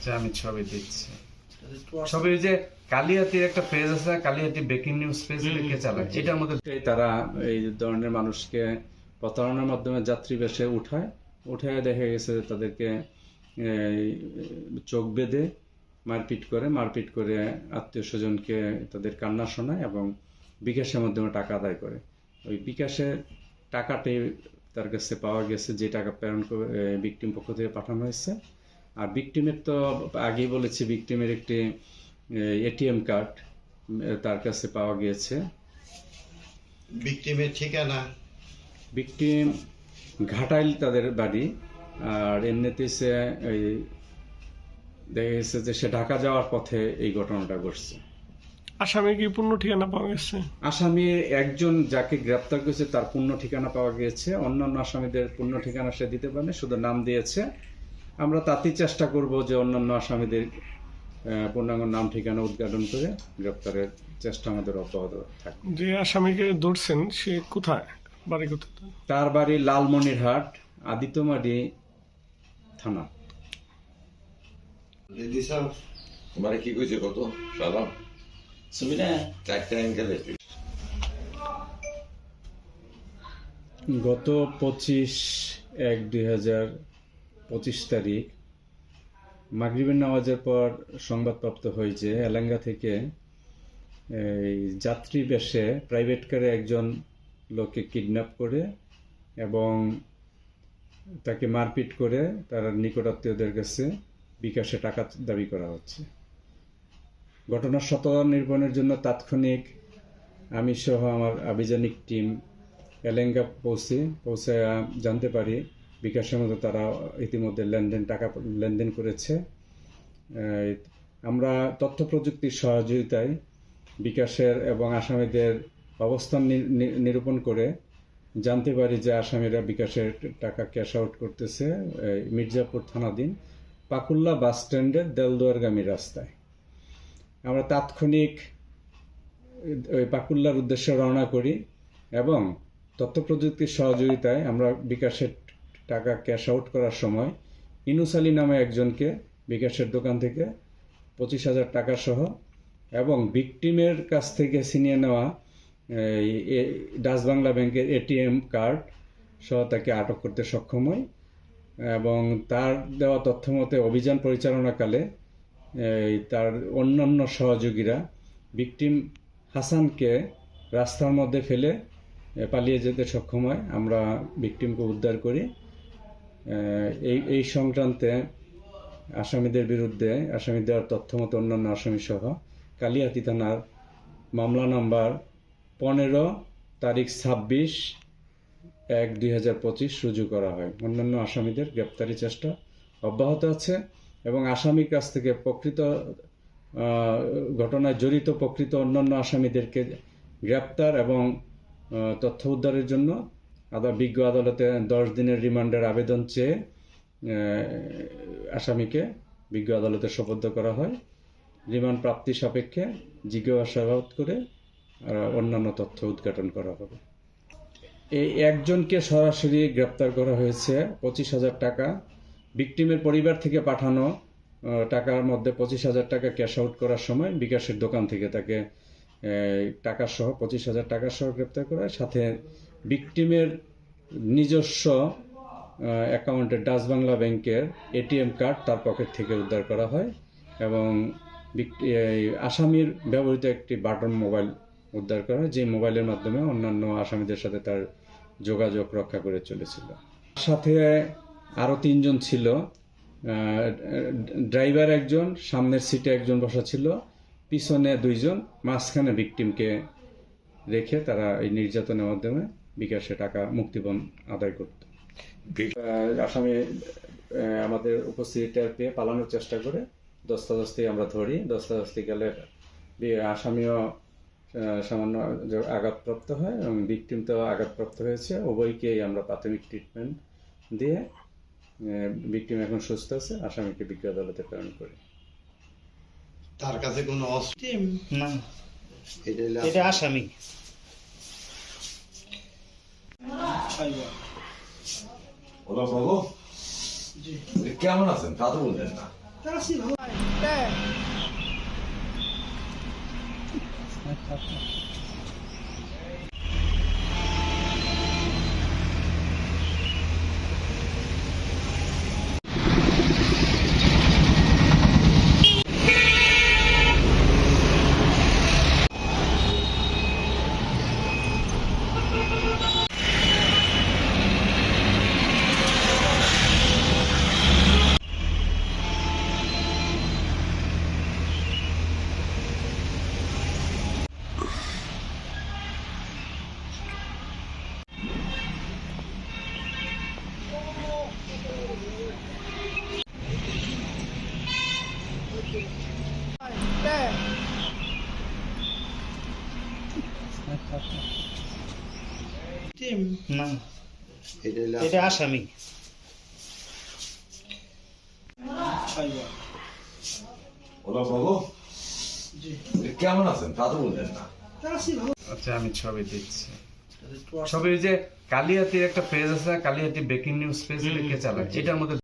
আচ্ছা আমি ছবি দিচ্ছি। ছবি যে কালিয়াতির একটা পেজ আছে কালিয়াতি ব্রেকিং নিউজ পেজ কে চালায়। এটার মধ্যে তারা এই ধরনের মানুষকে প্রতারণার মাধ্যমে যাত্রী বেশে উঠায় উঠায় দেখা গেছে তাদেরকে চোখ বেঁধে মারপিট করে মারপিট করে আত্মীয় স্বজনকে তাদের কান্না শোনায় এবং বিকাশের মাধ্যমে টাকা আদায় করে। ওই বিকাশে টাকাটি তার কাছে পাওয়া গেছে যে টাকা প্রেরণ করে বিক্টিম পক্ষ থেকে পাঠানো হয়েছে। আর বিক্টিমের তো আগেই বলেছি বিক্টিমের একটি এটিএম কার্ড তার কাছে পাওয়া গিয়েছে। ভিকটিমের ঠিকানা? বিক্টিম ঘাটাইল তাদের বাড়ি আর এমনিতে সে এই দেখা গেছে যে সে ঢাকা যাওয়ার পথে এই ঘটনাটা ঘটছে। আসামি কি পূর্ণ ঠিকানা পাওয়া গেছে? আসামি একজন যাকে গ্রেপ্তার করেছে তার পূর্ণ ঠিকানা পাওয়া গিয়েছে। অন্যান্য আসামিদের পূর্ণ ঠিকানা সে দিতে পারেনি শুধু নাম দিয়েছে। আমরা তাতেই চেষ্টা করব যে অন্যান্য আসামিদের পূর্ণাঙ্গ নাম ঠিকানা উদ্ঘাটন করে গ্রেপ্তারের চেষ্টা আমাদের অব্যাহত থাকবে। যে আসামিকে ধরছেন সে কোথায়? বাড়ি কোথায়? তার বাড়ি লালমনিরহাট আদিত্যমারি থানা। তোমার কি কইছে কত? সালাম। শুনবি না চারটা অ্যাঙ্গেলে গত পঁচিশ এক দুই হাজার পঁচিশ তারিখ। মাগরিবের নামাজের পর সংবাদপ্রাপ্ত হয়েছে, এলাঙ্গা থেকে, এই যাত্রী বেশে প্রাইভেট কারে একজন লোককে কিডন্যাপ করে এবং তাকে মারপিট করে তার নিকটাত্মীয়দের কাছে বিকাশে টাকা দাবি করা হচ্ছে। ঘটনার শত নির্মাণের জন্য তাৎক্ষণিক আমি সহ আমার আভিযানিক টিম এলেঙ্গা পৌঁছে পৌঁছে জানতে পারি বিকাশের মধ্যে তারা ইতিমধ্যে লেনদেন টাকা লেনদেন করেছে। আমরা তথ্য প্রযুক্তির সহযোগিতায় বিকাশের এবং আসামিদের অবস্থান নিরূপণ করে জানতে পারি যে আসামিরা বিকাশের টাকা ক্যাশ আউট করতেছে মির্জাপুর থানাধীন পাকুল্লা বাস স্ট্যান্ডের দেলদুয়ারগামী রাস্তায়। আমরা তাৎক্ষণিক ওই পাকুল্লার উদ্দেশ্যে রওনা করি এবং তথ্য প্রযুক্তির সহযোগিতায় আমরা বিকাশের টাকা ক্যাশ আউট করার সময় ইনুস আলী নামে একজনকে বিকাশের দোকান থেকে পঁচিশ হাজার টাকা সহ এবং ভিকটিমের কাছ থেকে ছিনিয়ে নেওয়া ডাচ বাংলা ব্যাংকের এটিএম কার্ড সহ তাকে আটক করতে সক্ষম হয় এবং তার দেওয়া তথ্য মতে অভিযান পরিচালনাকালে তার অন্যান্য সহযোগীরা ভিকটিম হাসানকে রাস্তার মধ্যে ফেলে পালিয়ে যেতে সক্ষম হয়। আমরা ভিকটিমকে উদ্ধার করি। এই এই সংক্রান্তে আসামিদের বিরুদ্ধে আসামি দেওয়ার তথ্য মতো অন্যান্য আসামি সহ কালিয়াতি থানার মামলা নাম্বার পনেরো তারিখ ছাব্বিশ এক দুই হাজার পঁচিশ রুজু করা হয়। অন্যান্য আসামিদের গ্রেপ্তারি চেষ্টা অব্যাহত আছে এবং আসামির কাছ থেকে প্রকৃত ঘটনায় জড়িত প্রকৃত অন্যান্য আসামিদেরকে গ্রেপ্তার এবং তথ্য উদ্ধারের জন্য আদা বিজ্ঞ আদালতে দশ দিনের রিমান্ডের আবেদন চেয়ে আসামিকে বিজ্ঞ আদালতে সোপর্দ করা হয়। রিমান্ড প্রাপ্তি সাপেক্ষে জিজ্ঞাসাবাদ করে অন্যান্য তথ্য উদ্ঘাটন করা হবে। এই একজনকে সরাসরি গ্রেপ্তার করা হয়েছে পঁচিশ হাজার টাকা। ভিকটিমের পরিবার থেকে পাঠানো টাকার মধ্যে পঁচিশ হাজার টাকা ক্যাশ আউট করার সময় বিকাশের দোকান থেকে তাকে টাকা সহ পঁচিশ হাজার টাকা সহ গ্রেপ্তার করা সাথে ভিকটিমের নিজস্ব অ্যাকাউন্টে ডাচ বাংলা ব্যাংকের এটিএম কার্ড তার পকেট থেকে উদ্ধার করা হয় এবং আসামির ব্যবহৃত একটি বাটন মোবাইল উদ্ধার করা হয়, যে মোবাইলের মাধ্যমে অন্যান্য আসামিদের সাথে তার যোগাযোগ রক্ষা করে চলেছিল। সাথে আরও তিনজন ছিল ড্রাইভার একজন, সামনের সিটে একজন বসা ছিল, পিছনে দুইজন, মাঝখানে ভিকটিমকে রেখে তারা এই নির্যাতনের মাধ্যমে বিকাশে টাকা মুক্তিপণ আদায় করত। আসামি আমাদের উপস্থিতি টের পেয়ে পালানোর চেষ্টা করে দস্তাদস্তি আমরা ধরি। দস্তাদস্তি গেলে আসামিও সামান্য আঘাতপ্রাপ্ত হয় এবং ভিকটিম তো আঘাতপ্রাপ্ত হয়েছে। উভয়কেই আমরা প্রাথমিক ট্রিটমেন্ট দিয়ে ভিকটিম এখন সুস্থ আছে। আসামিকে বিজ্ঞ আদালতে প্রেরণ করি। তার কাছে কোনো অস্ত্র না। এটা আসামি। ওরা বাবু? কেমন আছেন? তা তো বললেন না। না এটা এটা আসামি। ওরা বাবু? কেমন আছেন? তা তো বললেন না। আচ্ছা আমি ছবি দিচ্ছি ছবি যে কালিয়াতির একটা পেজ আছে কালিয়াতি ব্রেকিং নিউজ পেজ কে চালায় এটার মধ্যে